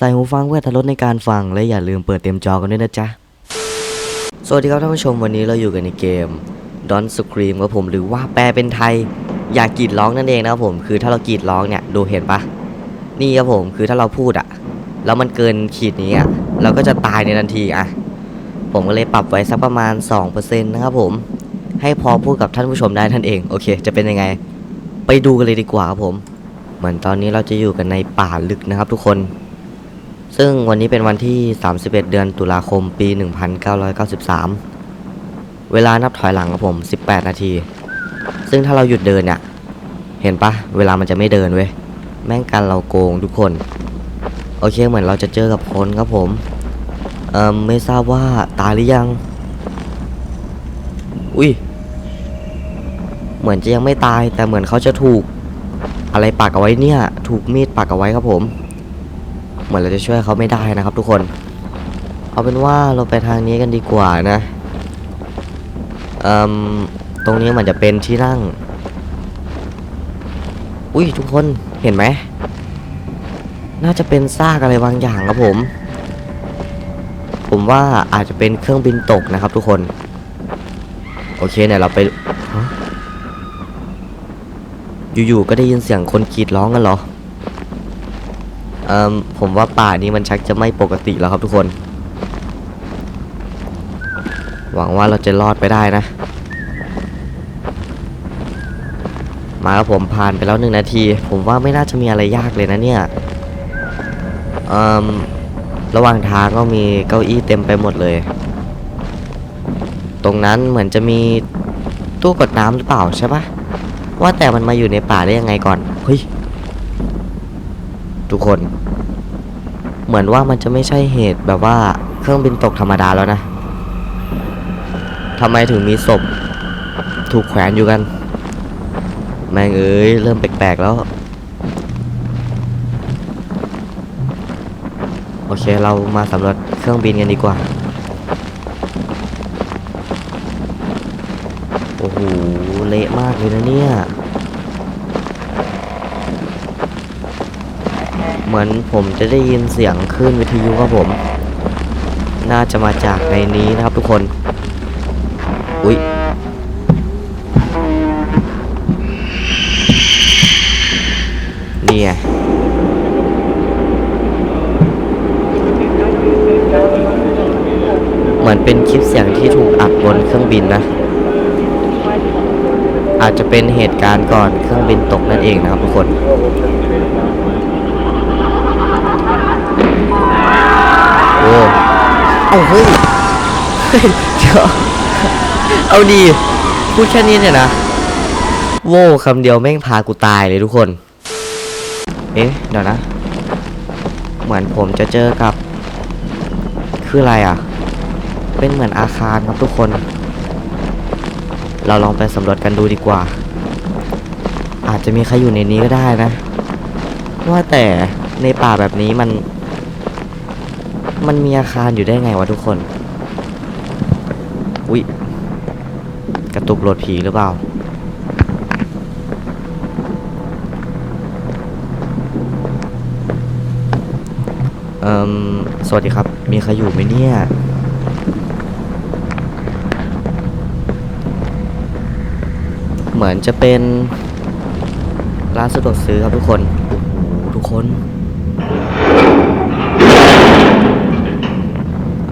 ใส่หูฟังเพื่อทดลดในการฟัง และอย่าลืมเปิดเต็มจอกันด้วยนะจ๊ะ สวัสดีครับท่านผู้ชมวันนี้เราอยู่กันในเกม Don't Scream ครับผมหรือว่าแปลเป็นไทย อย่ากรีดร้องนั่นเองนะครับผมคือถ้าเรากรีดร้องเนี่ยดูเห็นปะนี่ครับผมคือถ้าเราพูดอะแล้วมันเกินขีดนี้อะเราก็จะตายในทันทีอะผมก็เลยปรับไว้สักประมาณ 2%นะครับผม ให้พอพูดกับท่านผู้ชมได้ท่านเอง โอเค จะเป็นยังไง ไปดูกันเลยดีกว่าครับผม เหมือนตอนนี้เราจะอยู่กันในป่าลึกนะครับทุกคน ซึ่งวันนี้เป็นวันที่ 31 เดือนตุลาคมปี 1993 เวลานับถอยหลังครับผม 18 นาที ซึ่งถ้าเราหยุดเดินเนี่ย เห็นปะเวลามันจะไม่เดินเว้ย แม่งกันเราโกงทุกคน โอเคเหมือนเราจะเจอกับคนครับผม เอ่อไม่ทราบว่าตายหรือยัง อุ้ย เหมือนจะยังไม่ตายแต่เหมือนเขาจะถูก อะไรปักเอาไว้เนี่ย ถูกมีดปักเอาไว้ครับผม เหมือนเราจะช่วยเขาไม่ได้นะครับ ทุกคน เอาเป็นว่าเราไปทางนี้กันดีกว่านะอ่มตรงนี้เหมือนจะเป็นที่นั่ง อุ้ยทุกคนเห็นไหม น่าจะเป็นซากอะไรบางอย่างครับผม ผมว่าอาจจะเป็นเครื่องบินตกนะครับ ทุกคน โอเคเนี่ยเราไปอยู่ๆก็ได้ยินเสียงคนกรีดร้องกันเหรอ เอ่มผมว่าป่านี้มันชักจะไม่ปกติแล้วครับทุกคน หวังว่าเราจะรอดไปได้นะ มาครับผมผ่านไปแล้วหนึ่งนาที ผมว่าไม่น่าจะมีอะไรยากเลยนะเนี่ยเอ่มระหว่างทางก็มีเก้าอี้เต็มไปหมดเลย ตรงนั้นเหมือนจะมีตู้กดน้ำหรือเปล่าใช่ปะว่าแต่มันมาอยู่ในป่าได้ยังไงก่อน เฮ้ย ทุกคน เหมือนว่ามันจะไม่ใช่เหตุแบบว่าเครื่องบินตกธรรมดาแล้วนะทำไมถึงมีศพถูกแขวนอยู่กัน แม่งเอ้ยเริ่มแปลกๆแล้ว โอเคเรามาสำรวจเครื่องบินกันดีกว่า โอ้โห เละมากเลยนะเนี่ย เห มือนผมจะได้ยินเสียงคลื่นวิทยุครับผม น่าจะมาจากในนี้นะครับทุกคน อุ๊ยนี่ไงเหมือนเป็นคลิปเสียงที่ถูกอัดบนเครื่องบินนะอาจจะเป็นเหตุการณ์ก่อนเครื่องบินตกนั่นเองนะครับทุกคน เอาเฮ้ยเฮ้ยเดี๋ยวเอาดีพูดแค่นี้เนี่ยนะ โว้คำเดียวแม่งพากูตายเลยทุกคน เอ๊ะ เดี๋ยวนะ เหมือนผมจะเจอกับ คืออะไรอะ เป็นเหมือนอาคารครับทุกคน เราลองไปสำรวจกันดูดีกว่า อาจจะมีใครอยู่ในนี้ก็ได้นะ ว่าแต่ในป่าแบบนี้มัน มันมีอาคารอยู่ได้ไงวะทุกคน อุ๊ย กระตุกโหลดผีหรือเปล่า เอ่มสวัสดีครับ มีใครอยู่ไหมเนี่ย เหมือนจะเป็นร้านสะดวกซื้อครับทุกคน โอ้โห ทุกคน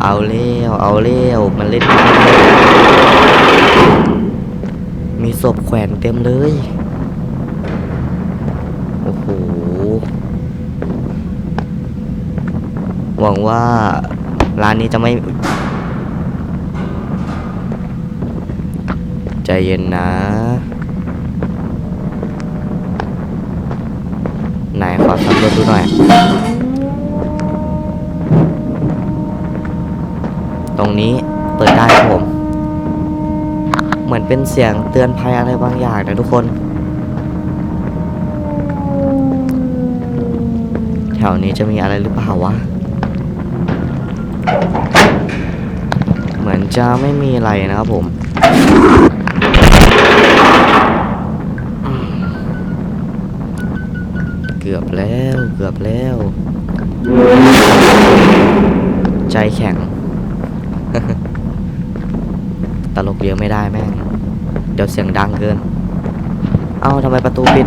เอาเร็วเอาเร็วมันเล่นกันมีศพแขวนเต็มเลย โอ้โห หวังว่าร้านนี้จะไม่ ใจเย็นนะ ไหนขอสำรวจดูหน่อย ตรงนี้เปิดได้ครับผม เหมือนเป็นเสียงเตือนภัยอะไรบางอย่างนะทุกคน แถวนี้จะมีอะไรหรือเปล่าวะ เหมือนจะไม่มีอะไรนะครับผมเกือบแล้วเกือบแล้ว ใจแข็ง ตลกเยอะไม่ได้แม่ง เดี๋ยวเสียงดังเกิน เอ้าทำไมประตูปิด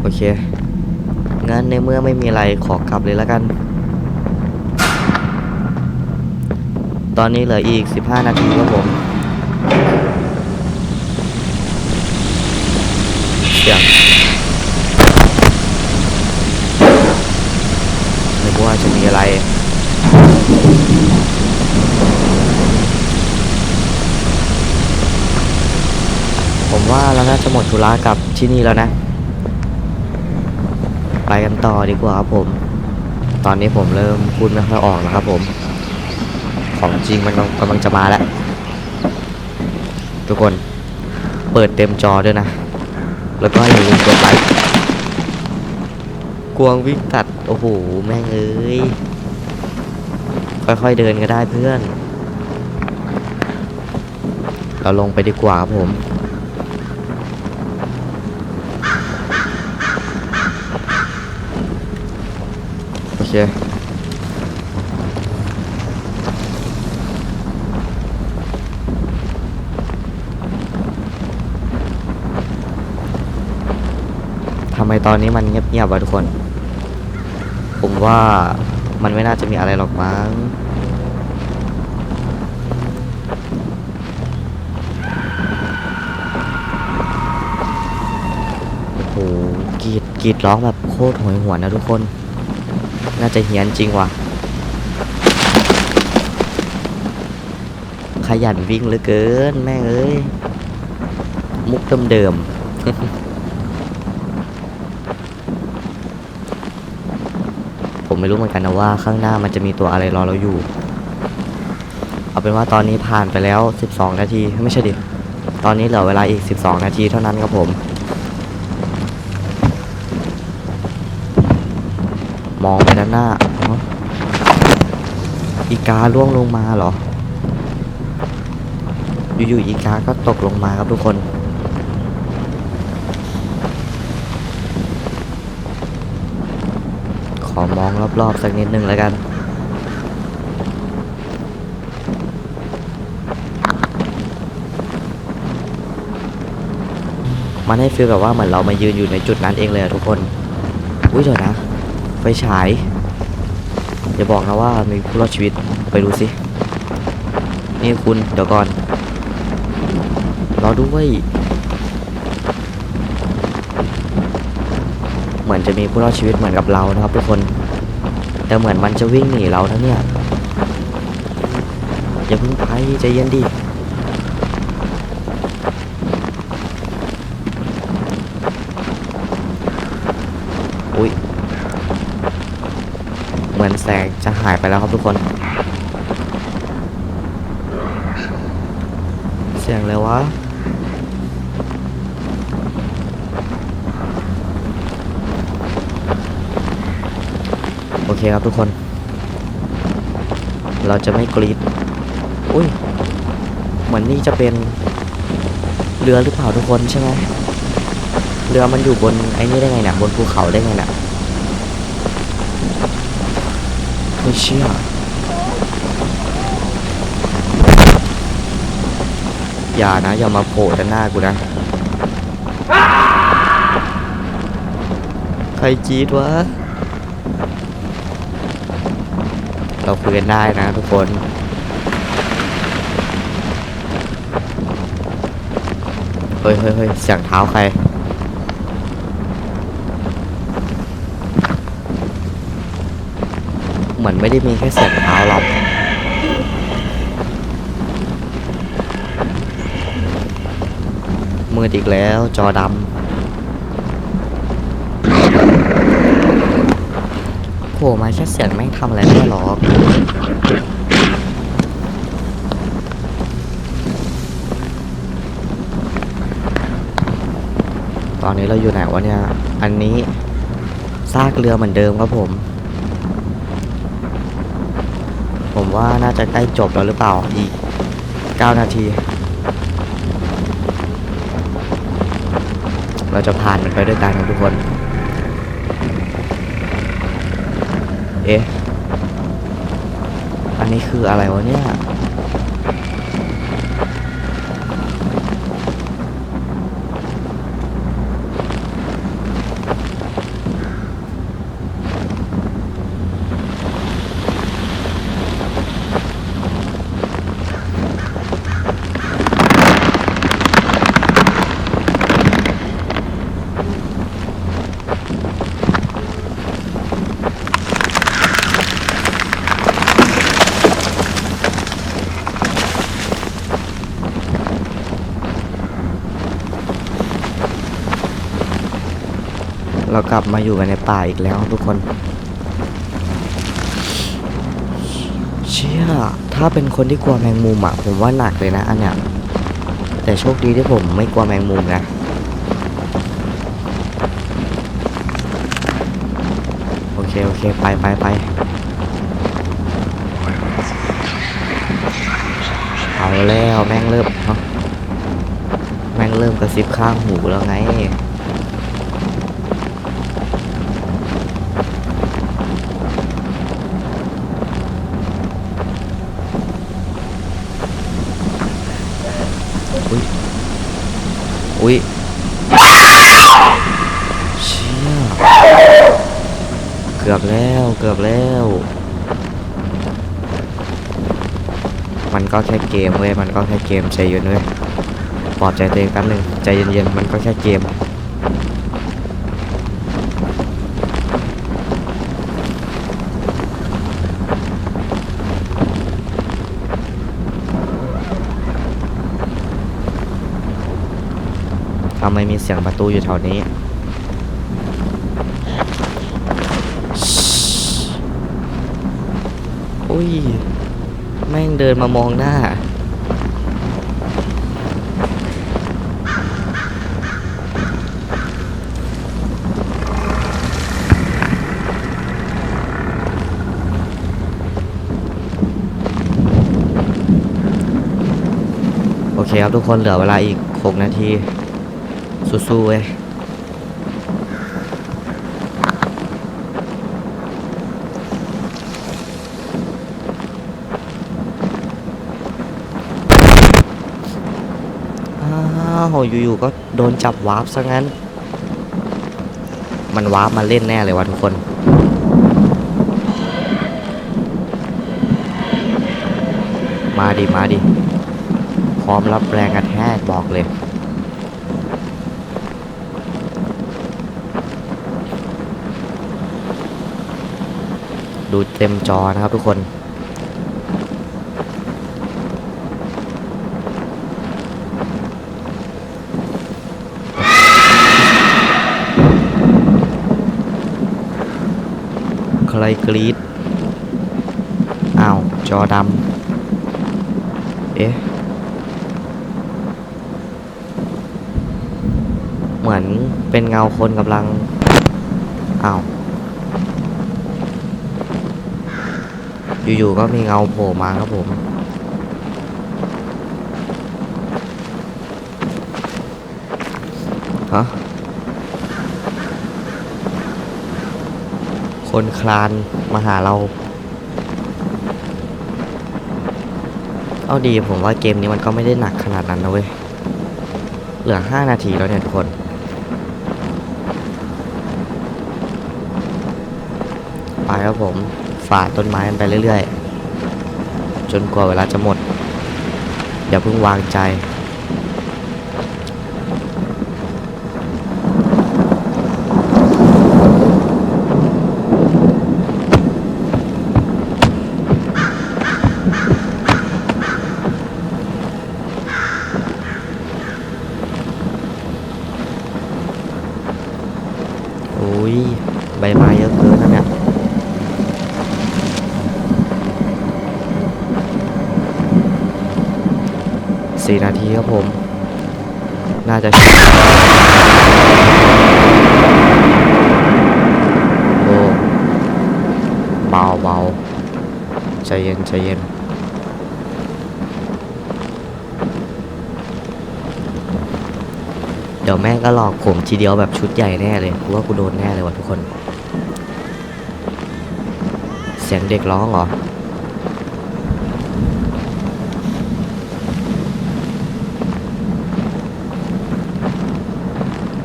โอเค งั้นในเมื่อไม่มีอะไรขอกลับเลยแล้วกัน ตอนนี้เหลืออีก 15 นาทีครับผม เสียงไม่รู้ว่าจะมีอะไร ผม ว่าเราน่าจะหมดธุระกับที่นี่แล้วนะ ไปกันต่อดีกว่าครับผม ตอนนี้ผมเริ่มพูดไม่ค่อยออกแล้วครับผม ของจริงมันกำลังจะมาแล้ว ทุกคนเปิดเต็มจอด้วยนะ แล้วก็อย่าลืมกดไลค์กวงวิ่งตัด โอ้โห แม่งเอ้ย ค่อยๆเดินก็ได้เพื่อน เราลงไปดีกว่าครับผม เคทำไมตอนนี้มันเงียบๆวะทุกคน ผมว่ามันไม่น่าจะมีอะไรหรอกมั้งโอ้โหกรีดกรีดร้องแบบโคตรโหยหวนนะทุกคน น่าจะเฮี้ยนจริงว่ะ ขยันวิ่งเหลือเกิน แม่งเอ้ย มุกเดิมๆ ผมไม่รู้เหมือนกันนะว่าข้างหน้ามันจะมีตัวอะไรรอเราอยู่ เอาเป็นว่าตอนนี้ผ่านไปแล้ว 12 นาที ไม่ใช่ดิ ตอนนี้เหลือเวลาอีก 12 นาทีเท่านั้นครับผม มองไปด้าน หน้าอีกาล่วงลงมาเหรอ อยู่ๆอีกาก็ตกลงมาครับทุกคน ขอมองรอบๆสักนิดนึงแล้วกันมันให้ฟีลแบบว่าเหมือนเรามายืนอยู่ในจุดนั้นเองเลยอะทุกคน อุ้ยเดี๋ยวนะ ไฟฉาย อย่าบอกนะว่ามีผู้รอดชีวิตไปดูสินี่คุณเดี๋ยวก่อนรอด้วยเหมือนจะมีผู้รอดชีวิตเหมือนกับเรานะครับทุกคน แต่เหมือนมันจะวิ่งหนีเราทั้งเนี่ยอย่าเพิ่งไปใจเย็นดิอุ้ย มือนแสงจะหายไปแล้วครับทุกคน เสียงอะไรวะโอเคครับทุกคน เราจะไม่กรีดอุ้ย เหมือนนี่จะเป็นเรือหรือเปล่าทุกคนใช่ไหมเรือมันอยู่บนไอ้นี่ได้ไงเนี่ยบนภูเขาได้ไงเนี่ยไม่ เชื่ออย่านะ อย่ามาโผล่ด้านหน้ากูนะ ใครจี๊ดวะ เราคุยกันได้นะทุกคนเฮ้ยเฮ้ยเฮ้ยเสียงเท้าใคร เหมือนไม่ได้มีแค่เสียงเท้าหรอกมืดอีกแล้วจอดำโผล่มาแค่เสียงแม่งทำอะไรไม่ได้หรอกตอนนี้เราอยู่ไหนวะเนี่ย อันนี้ซากเรือเหมือนเดิมครับผม ผม ว่าน่าจะใกล้จบแล้วหรือเปล่าอีก 9 นาที เราจะผ่านมันไปด้วยกันนะทุกคน เอ๊ะนี้คืออะไรวะเนี่ย กลับมาอยู่กันในป่าอีกแล้วทุกคน เชี่ยถ้าเป็นคนที่กลัวแมงมุมอะผมว่าหนักเลยนะอันเนี้ยแต่โชคดีที่ผมไม่กลัวแมงมุมนะโอเคโอเคไปไปไปเอาแล้วแม่งเริ่มเนาะแม่งเริ่มกระซิบข้างหูแล้วไง อุ้ยอุ้ยเชี่ยเกือบแล้วเกือบแล้ว มันก็แค่เกมเว้ยมันก็แค่เกมใจเย็นเว้ยปลอบใจตัวเองแป๊บนึงใจเย็นๆมันก็แค่เกม ไมมีเสียงประตูอยู่แถวนี้ อุ้ย แม่งเดินมามองหน้า โอเคครับทุกคนเหลือเวลาอีก 6 นาที สู้ๆเว้ยอ้าวอยู่ๆก็โดนจับวาร์ปซะงั้น มันวาร์ปมาเล่นแน่เลยวะทุกคน มาดิ มาดิ พร้อมรับแรงกระแทกบอกเลย ดูเต็มจอนะครับทุกคนใครกรีดอ้าว จอดำ เอ๊ะ เหมือนเป็นเงาคนกำลัง อ้าว อยู่ๆก็มีเงาโผล่มาครับผม ฮะ คนคลานมาหาเรา เอาดีผมว่าเกมนี้มันก็ไม่ได้หนักขนาดนั้นนะเว้ย เหลือ 5 นาทีแล้วเนี่ยทุกคนไปครับผม ฝ่าต้นไม้มันไปเรื่อยๆ จนกว่าเวลาจะหมด อย่าเพิ่งวางใจ 14 นาทีครับผม น่าจะ โอ้เบาเบาใจเย็นใจเย็นเดี๋ยวแม่ก็หลอกผมทีเดียวแบบชุดใหญ่แน่เลยกูว่ากูโดนแน่เลยว่ะทุกคน เสียงเด็กร้องเหรอ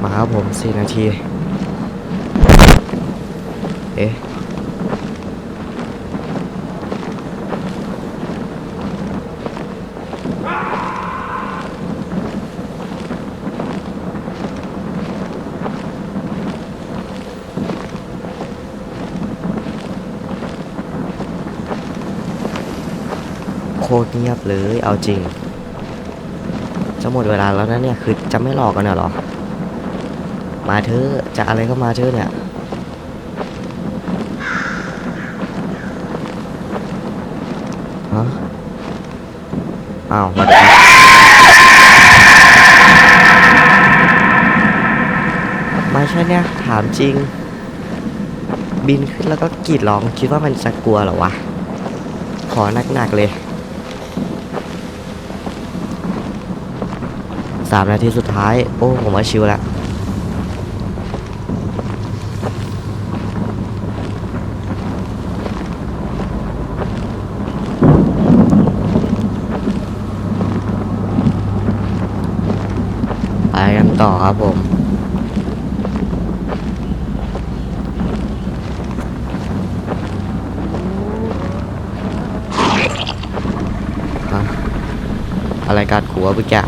มาครับผมสี่นาที เอ๊ะโคตรเงียบเลย เอาจริง จะหมดเวลาแล้วนะเนี่ย คือจะไม่หลอกกันเหรอ มาเถอจะอะไรก็มาเถอเนี่ยฮะอ้าวมาดิไม่ใช่เนี่ย ถามจริง บินขึ้นแล้วก็กรีดร้องคิดว่ามันจะกลัวหรอวะ ขอหนักๆเลยสามนาทีสุดท้าย โอ้ ผมว่าชิวละไปกันต่อ ครับผม อะไรการขัวเมื่อกี้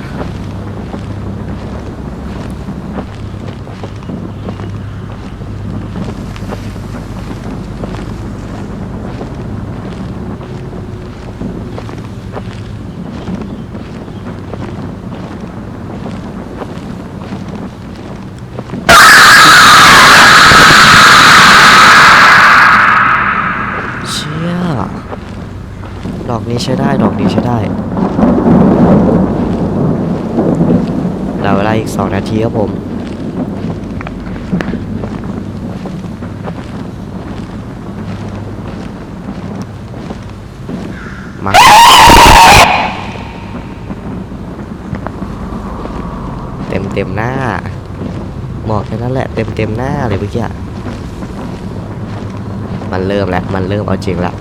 เชี่ย ดอกนี้ใช้ได้ ดอกนี้ใช้ได้เหลือเวลาอีกสองนาทีครับผม มาเต็มเต็มหน้า บอกแค่นั้นแหละเต็มเต็มหน้าเลยเมื่อกี้มันเริ่มแล้ว มันเริ่มเอาจริงแล้ว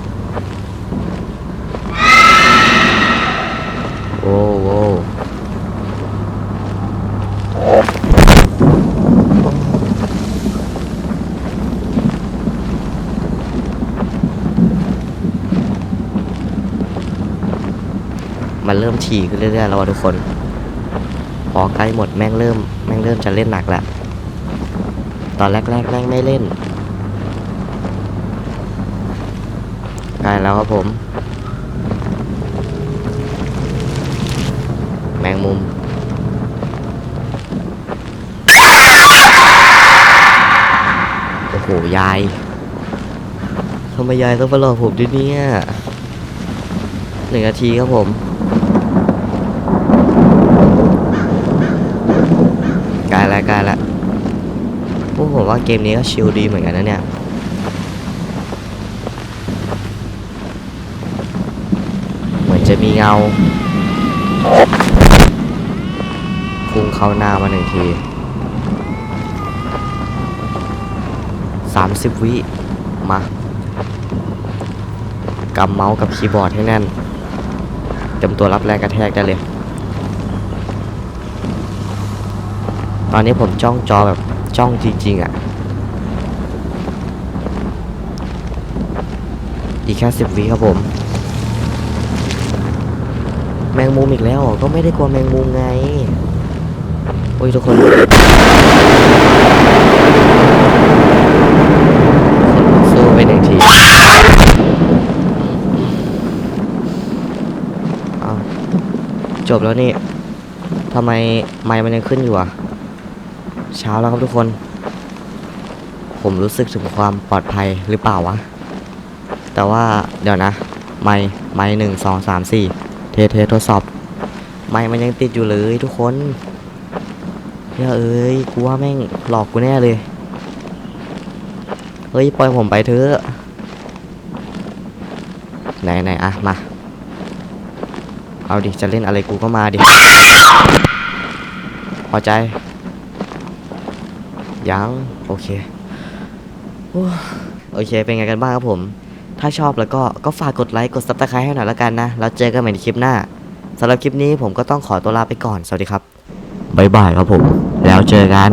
โอ้โหมันเริ่มถี่ขึ้นเรื่อยๆแล้วทุกคน พอใกล้หมดแม่งเริ่ม แม่งเริ่มจะเล่นหนักแล้วตอนแรกๆแม่งไม่เล่นใกล้แล้วครับผมงมุม โอ้โห ยายทำไมยายต้องมาหลอกผมด้วยเนี่ยหนึ่งนาทีครับผมกล้แล้วกล้แล้วพวกผมว่าเกมนี้ก็ชิลดีเหมือนกันนะเนี่ยเหมือนจะมีเงาพุ่งเข้าหน้ามาหนึ่งที สามสิบวิ มากำเมาส์กับคีย์บอร์ดให้แน่น เต็มตัวรับแรงกระแทกได้เลย ตอนนี้ผมจ้องจอแบบจ้องจริงๆอะ่ะ อีกแค่สิบวิครับผม แมงมุมอีกแล้วก็ไม่ได้กลัวแมงมุมไง โอ้ยทุกคน ไปหนึ่งทีเอาจบแล้วนี่ทำไมไมค์มันยังขึ้นอยู่อะ เช้าแล้วครับทุกคน ผมรู้สึกถึงความปลอดภัยหรือเปล่าวะ แต่ว่าเดี๋ยวนะ ไมค์ไมค์หนึ่งสองสามสี่เทเททดสอบ ไม่มันยังติดอยู่เลยทุกคนเฮ้ยเอ้ยกูว่าแม่งหลอกกูแน่เลย เฮ้ย ปล่อยผมไปเถอะ ไหนไหนอะมา เอาดิ จะเล่นอะไรกูก็มาดิ พอใจ ยัง โอเค โอเค เป็นไงกันบ้างครับผม ถ้าชอบแล้วก็ ก็ฝากกดไลค์ กดซับสไครต์ให้หน่อยละกันนะ แล้วเจอกันใหม่ในคลิปหน้าสำหรับคลิปนี้ผมก็ต้องขอตัวลาไปก่อน สวัสดีครับ บ๊ายบายครับผม แล้วเจอกัน